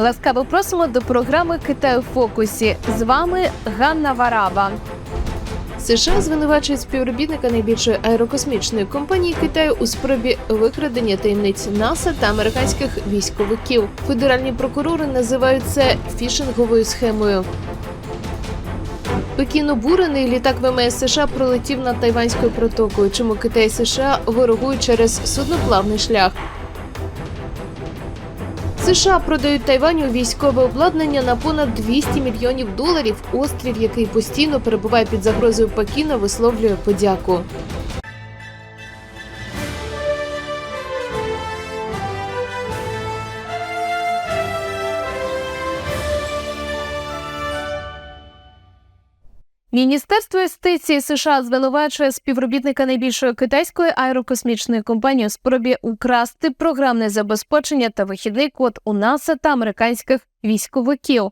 Ласкаво просимо до програми Китай у фокусі. З вами Ганна Вараба. США звинувачують співробітника найбільшої аерокосмічної компанії Китаю у спробі викрадення таємниць НАСА та американських військовиків. Федеральні прокурори називають це фішинговою схемою. Пекін обурений літак ВМС США пролетів над Тайванською протокою. Чому Китай і США ворогують через судноплавний шлях? США продають Тайваню військове обладнання на понад 200 мільйонів доларів. Острів, який постійно перебуває під загрозою Пекіна, висловлює подяку. Міністерство юстиції США звинувачує співробітника найбільшої китайської аерокосмічної компанії у спробі украсти програмне забезпечення та вихідний код у НАСА та американських військовиків.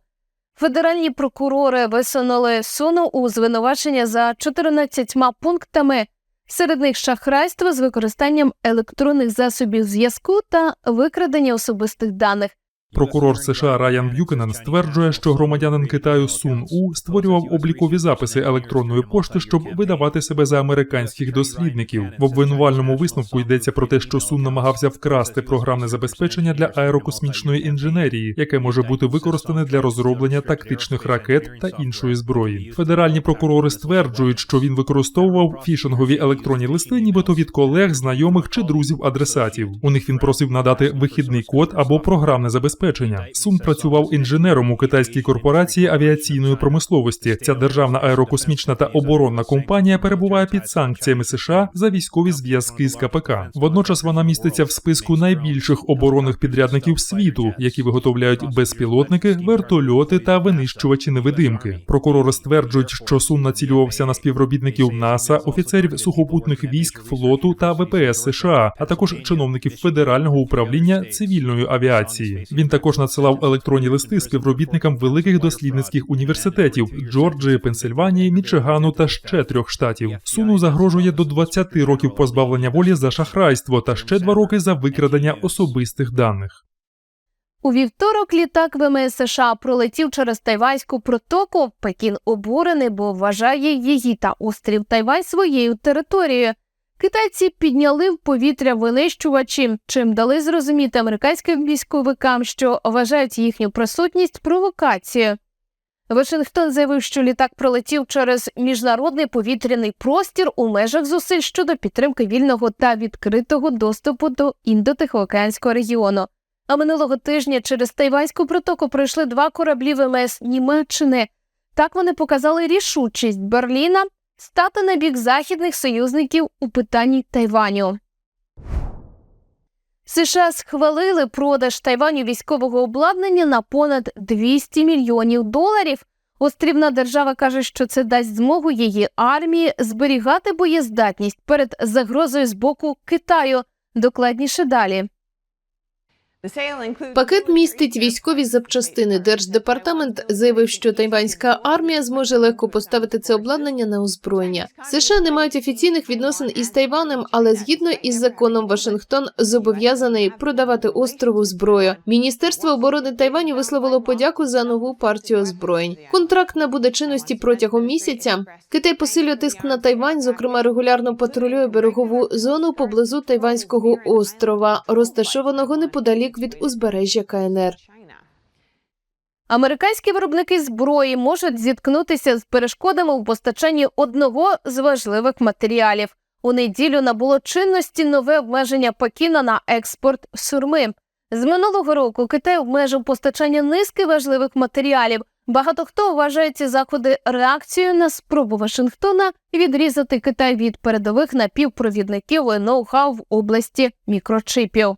Федеральні прокурори висунули суну у звинувачення за 14 пунктами. Серед них шахрайство з використанням електронних засобів зв'язку та викрадення особистих даних. Прокурор США Райан Б'юкенен стверджує, що громадянин Китаю Сун У створював облікові записи електронної пошти, щоб видавати себе за американських дослідників. В обвинувальному висновку йдеться про те, що Сун намагався вкрасти програмне забезпечення для аерокосмічної інженерії, яке може бути використане для розроблення тактичних ракет та іншої зброї. Федеральні прокурори стверджують, що він використовував фішингові електронні листи, нібито від колег, знайомих чи друзів адресатів. У них він просив надати вихідний код або програмне забезпечення. Сун працював інженером у китайській корпорації авіаційної промисловості. Ця державна аерокосмічна та оборонна компанія перебуває під санкціями США за військові зв'язки з КПК. Водночас вона міститься в списку найбільших оборонних підрядників світу, які виготовляють безпілотники, вертольоти та винищувачі невидимки. Прокурори стверджують, що Сун націлювався на співробітників НАСА, офіцерів сухопутних військ флоту та ВПС США, а також чиновників федерального управління цивільної авіації. Він також надсилав електронні листи співробітникам великих дослідницьких університетів Джорджії, Пенсильванії, Мічигану та ще трьох штатів. Суну загрожує до 20 років позбавлення волі за шахрайство та ще два роки за викрадення особистих даних. У вівторок літак ВМС США пролетів через Тайванську протоку. Пекін обурений, бо вважає її та острів Тайвань своєю територією. Китайці підняли в повітря винищувачі, чим дали зрозуміти американським військовикам, що вважають їхню присутність провокацією. Вашингтон заявив, що літак пролетів через міжнародний повітряний простір у межах зусиль щодо підтримки вільного та відкритого доступу до індотихоокеанського регіону. А минулого тижня через Тайванську протоку пройшли два кораблі ВМС Німеччини. Так вони показали рішучість Берліна стати на бік західних союзників у питанні Тайваню. США схвалили продаж Тайваню військового обладнання на понад 200 мільйонів доларів. Острівна держава каже, що це дасть змогу її армії зберігати боєздатність перед загрозою з боку Китаю. Докладніше далі. Пакет містить військові запчастини. Держдепартамент заявив, що тайванська армія зможе легко поставити це обладнання на озброєння. США не мають офіційних відносин із Тайванем, але згідно із законом Вашингтон зобов'язаний продавати острову зброю. Міністерство оборони Тайваню висловило подяку за нову партію озброєнь. Контракт набуде чинності протягом місяця. Китай посилює тиск на Тайвань, зокрема регулярно патрулює берегову зону поблизу Тайванського острова, розташованого неподалік від узбережжя КНР. Американські виробники зброї можуть зіткнутися з перешкодами у постачанні одного з важливих матеріалів. У неділю набуло чинності нове обмеження Пекіна на експорт сурми. З минулого року Китай обмежив постачання низки важливих матеріалів. Багато хто вважає ці заходи реакцією на спробу Вашингтона відрізати Китай від передових напівпровідників і ноу-хау в області мікрочипів.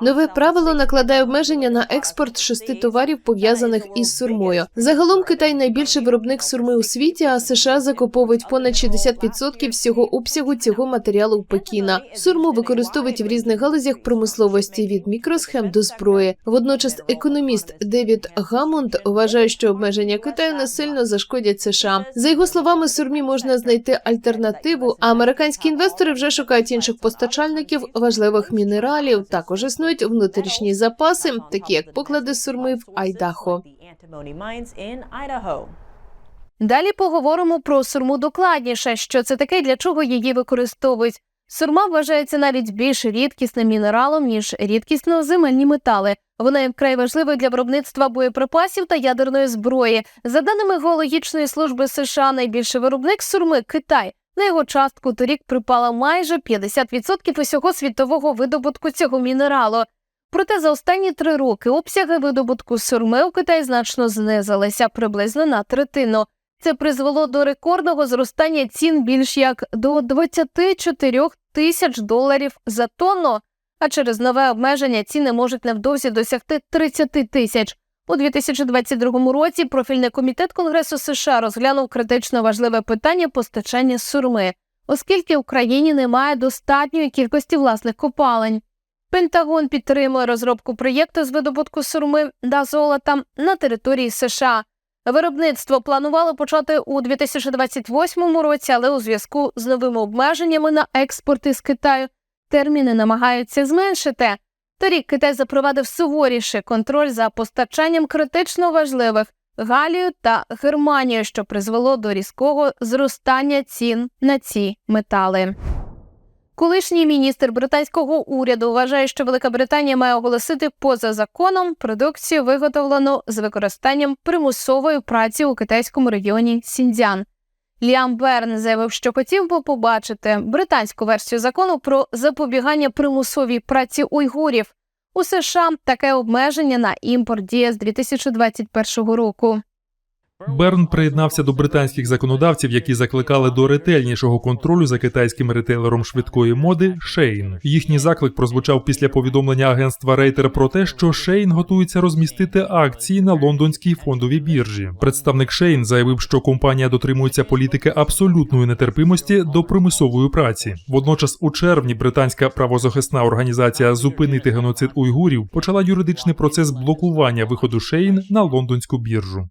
Нове правило накладає обмеження на експорт шести товарів, пов'язаних із сурмою. Загалом Китай найбільший виробник сурми у світі, а США закуповують понад 60% всього обсягу цього матеріалу в Пекіна. Сурму використовують в різних галузях промисловості від мікросхем до зброї. Водночас економіст Девід Гамонд вважає, що обмеження Китаю не сильно зашкодять США. За його словами, сурмі можна знайти альтернативу, а американські інвестори вже шукають інших постачальників важливих мінералів. Також існують внутрішні запаси, такі як поклади сурми в Айдахо. Далі поговоримо про сурму докладніше, що це таке, для чого її використовують. Сурма вважається навіть більш рідкісним мінералом, ніж рідкісно-земельні метали. Вона є вкрай важливою для виробництва боєприпасів та ядерної зброї. За даними геологічної служби США, найбільший виробник сурми Китай. На його частку торік припало майже 50% усього світового видобутку цього мінералу. Проте за останні три роки обсяги видобутку сурми у Китаї значно знизилися приблизно на третину. Це призвело до рекордного зростання цін більш як до 24 тисяч доларів за тонну, а через нове обмеження ціни можуть невдовзі досягти 30 тисяч. У 2022 році профільний комітет Конгресу США розглянув критично важливе питання постачання сурми, оскільки в Україні немає достатньої кількості власних копалень. Пентагон підтримує розробку проєкту з видобутку сурми та золота на території США. Виробництво планувало почати у 2028 році, але у зв'язку з новими обмеженнями на експорт із Китаю терміни намагаються зменшити. Торік Китай запровадив суворіший контроль за постачанням критично важливих Галію та Германію, що призвело до різкого зростання цін на ці метали. Колишній міністр британського уряду вважає, що Велика Британія має оголосити поза законом продукцію, виготовлену з використанням примусової праці у китайському регіоні Сіньцзян. Ліам Берн заявив, що хотів би побачити британську версію закону про запобігання примусовій праці уйгурів. У США таке обмеження на імпорт діє з 2021 року. Берн приєднався до британських законодавців, які закликали до ретельнішого контролю за китайським ретейлером швидкої моди Шейн. Їхній заклик прозвучав після повідомлення агентства Рейтер про те, що Шейн готується розмістити акції на лондонській фондовій біржі. Представник Шейн заявив, що компанія дотримується політики абсолютної нетерпимості до примусової праці. Водночас, у червні британська правозахисна організація Зупинити геноцид уйгурів почала юридичний процес блокування виходу Шейн на лондонську біржу.